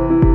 Thank you.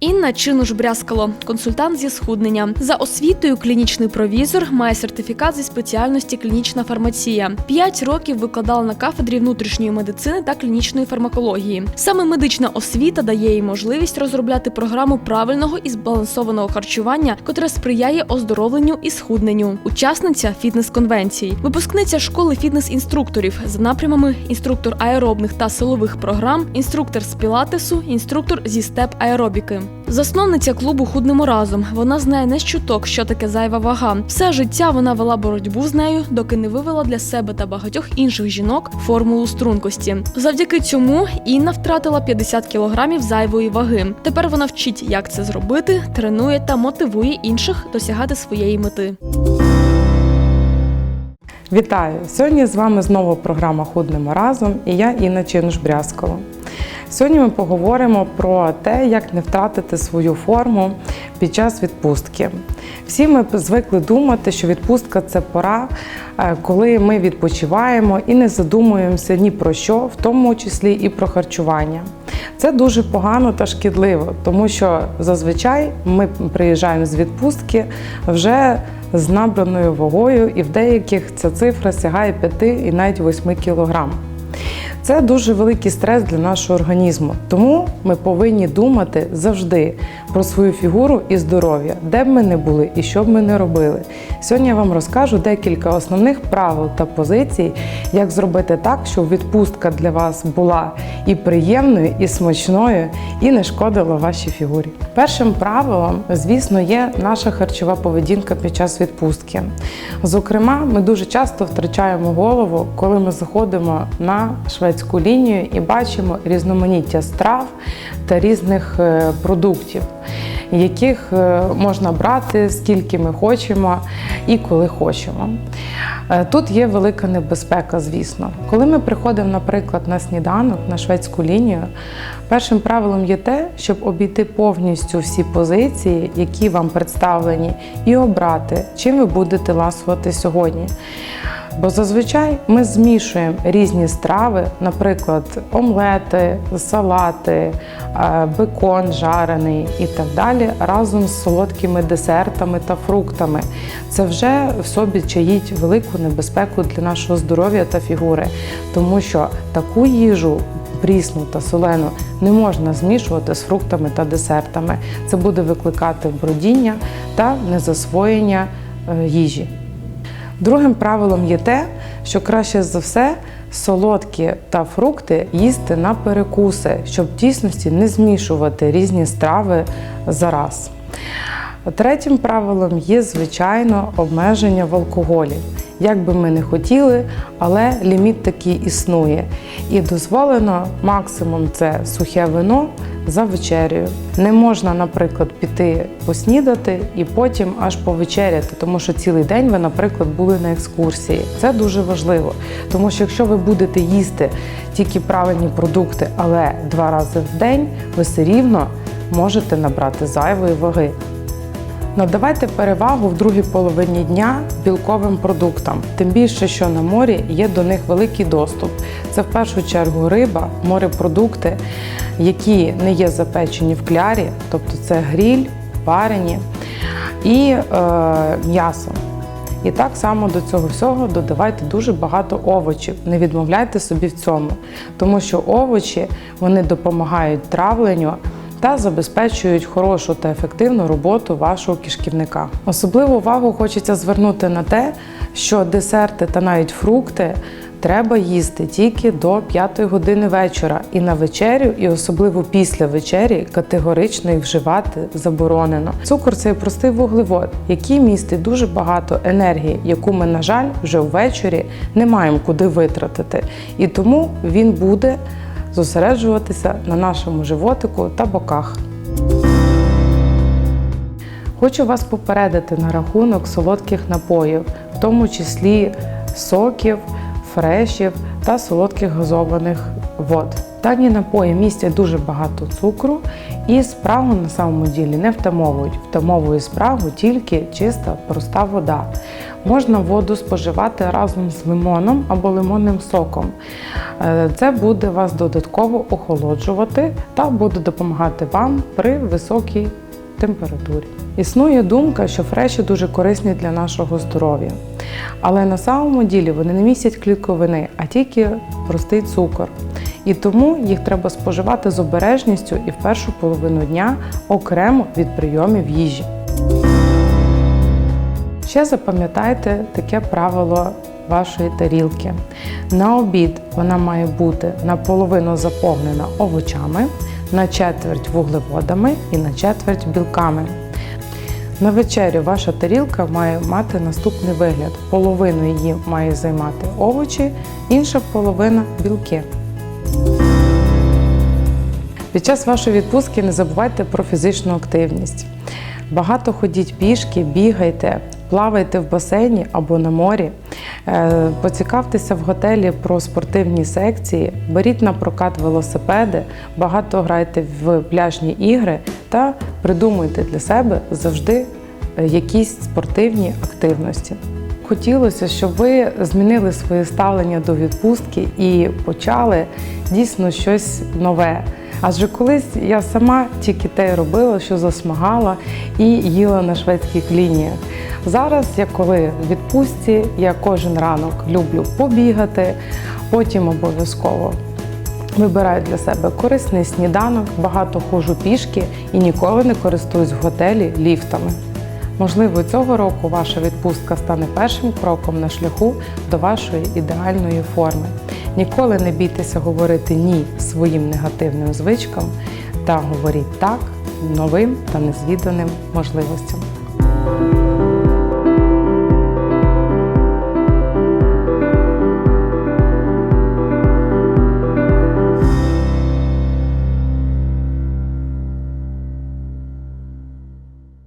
Інна Чинуш Брязкало, консультант зі схуднення. За освітою клінічний провізор, має сертифікат зі спеціальності клінічна фармація. П'ять років викладала на кафедрі внутрішньої медицини та клінічної фармакології. Саме медична освіта дає їй можливість розробляти програму правильного і збалансованого харчування, котре сприяє оздоровленню і схудненню. Учасниця фітнес-конвенцій, випускниця школи фітнес-інструкторів за напрямами інструктор аеробних та силових програм, інструктор з пілатесу, інструктор зі степ аеробіки. Засновниця клубу Худнемо разом. Вона знає не з чуток, що таке зайва вага. Все життя вона вела боротьбу з нею, доки не вивела для себе та багатьох інших жінок формулу стрункості. Завдяки цьому Інна втратила 50 кілограмів зайвої ваги. Тепер вона вчить, як це зробити, тренує та мотивує інших досягати своєї мети. Вітаю! Сьогодні з вами знову програма Худнемо разом і я Інна Чинуш-Брязкова. Сьогодні ми поговоримо про те, як не втратити свою форму під час відпустки. Всі ми звикли думати, що відпустка це пора, е, коли ми відпочиваємо і не задумуємося ні про що, в тому числі і про харчування. Це дуже погано та шкідливо, тому що зазвичай ми приїжджаємо з відпустки вже з набраною вагою, і в деяких ця цифра сягає 5 і навіть 8 кілограм. Це дуже великий стрес для нашого організму, тому ми повинні думати завжди про свою фігуру і здоров'я, де б ми не були і що б ми не робили. Сьогодні я вам розкажу декілька основних правил та позицій, як зробити так, щоб відпустка для вас була і приємною, і смачною, і не шкодила вашій фігурі. Першим правилом, звісно, є наша харчова поведінка під час відпустки. Зокрема, ми дуже часто втрачаємо голову, коли ми заходимо на шведську лінію і бачимо різноманіття страв та різних е, продуктів, яких е, можна брати скільки ми хочемо і коли хочемо. Е, Тут є велика небезпека, звісно. Коли ми приходимо, наприклад, на сніданок на шведську лінію, першим правилом є те, щоб обійти повністю всі позиції, які вам представлені, і обрати, чим ви будете ласувати сьогодні. Бо зазвичай ми змішуємо різні страви, наприклад, омлети, салати, е, бекон жарений і так далі, разом з солодкими десертами та фруктами. Це вже в собі чаїть велику небезпеку для нашого здоров'я та фігури, тому що таку їжу. Прісну та солену не можна змішувати з фруктами та десертами. Це буде викликати бродіння та незасвоєння е, їжі. Другим правилом є те, що краще за все солодкі та фрукти їсти на перекуси, щоб в дійсності не змішувати різні страви зараз. Третім правилом є, звичайно, обмеження в алкоголі. Як би ми не хотіли, але ліміт такий існує. І дозволено максимум це сухе вино за вечерею. Не можна, наприклад, піти поснідати і потім аж повечеряти, тому що цілий день ви, наприклад, були на екскурсії. Це дуже важливо, тому що якщо ви будете їсти тільки правильні продукти, але два рази в день, ви все рівно можете набрати зайвої ваги. Надавайте перевагу в другій половині дня білковим продуктам, тим більше, що на морі є до них великий доступ. Це в першу чергу риба, морепродукти, які не є запечені в клярі, тобто це гріль, варені і е, м'ясо. І так само до цього всього додавайте дуже багато овочів. Не відмовляйте собі в цьому, тому що овочі вони допомагають травленню та забезпечують хорошу та ефективну роботу вашого кишківника. Особливу увагу хочеться звернути на те, що десерти та навіть фрукти треба їсти тільки до 5 години вечора. І на вечерю, і особливо після вечері категорично їх вживати заборонено. Цукор це простий вуглевод, який містить дуже багато енергії, яку ми, на жаль, вже ввечері не маємо куди витратити. І тому він буде зосереджуватися на нашому животику та боках. Хочу вас попередити на рахунок солодких напоїв, в тому числі соків, фрешів та солодких газованих вод. Дані напої містять дуже багато цукру і спрагу на самому ділі не втамовують. Втамовує спрагу тільки чиста, проста вода. Можна воду споживати разом з лимоном або лимонним соком. Е, Це буде вас додатково охолоджувати та буде допомагати вам при високій температурі. Існує думка, що фреші дуже корисні для нашого здоров'я. Але на самому ділі вони не містять клітковини, а тільки простий цукор. І тому їх треба споживати з обережністю і в першу половину дня окремо від прийомів їжі. Ще запам'ятайте таке правило вашої тарілки. На обід вона має бути наполовину заповнена овочами, на четверть вуглеводами і на четверть білками. На вечерю ваша тарілка має мати наступний вигляд: половину її має займати овочі, інша половина білки. Під час вашої відпустки не забувайте про фізичну активність. Багато ходіть пішки, бігайте, плавайте в басейні або на морі. Е, Поцікавтеся в готелі про спортивні секції, беріть на прокат велосипеди, багато грайте в пляжні ігри та придумуйте для себе завжди е, якісь спортивні активності. Хотілося, щоб ви змінили своє ставлення до відпустки і почали дійсно щось нове. Адже колись я сама тільки те робила, що засмагала і їла на шведських лініях. Зараз, я коли в відпустці, я кожен ранок люблю побігати, потім обов'язково вибираю для себе корисний сніданок, багато ходжу пішки і ніколи не користуюсь в готелі ліфтами. Можливо, цього року ваша відпустка стане першим кроком на шляху до вашої ідеальної форми. Ніколи не бійтеся говорити ні своїм негативним звичкам та говоріть так новим та незвіданим можливостям.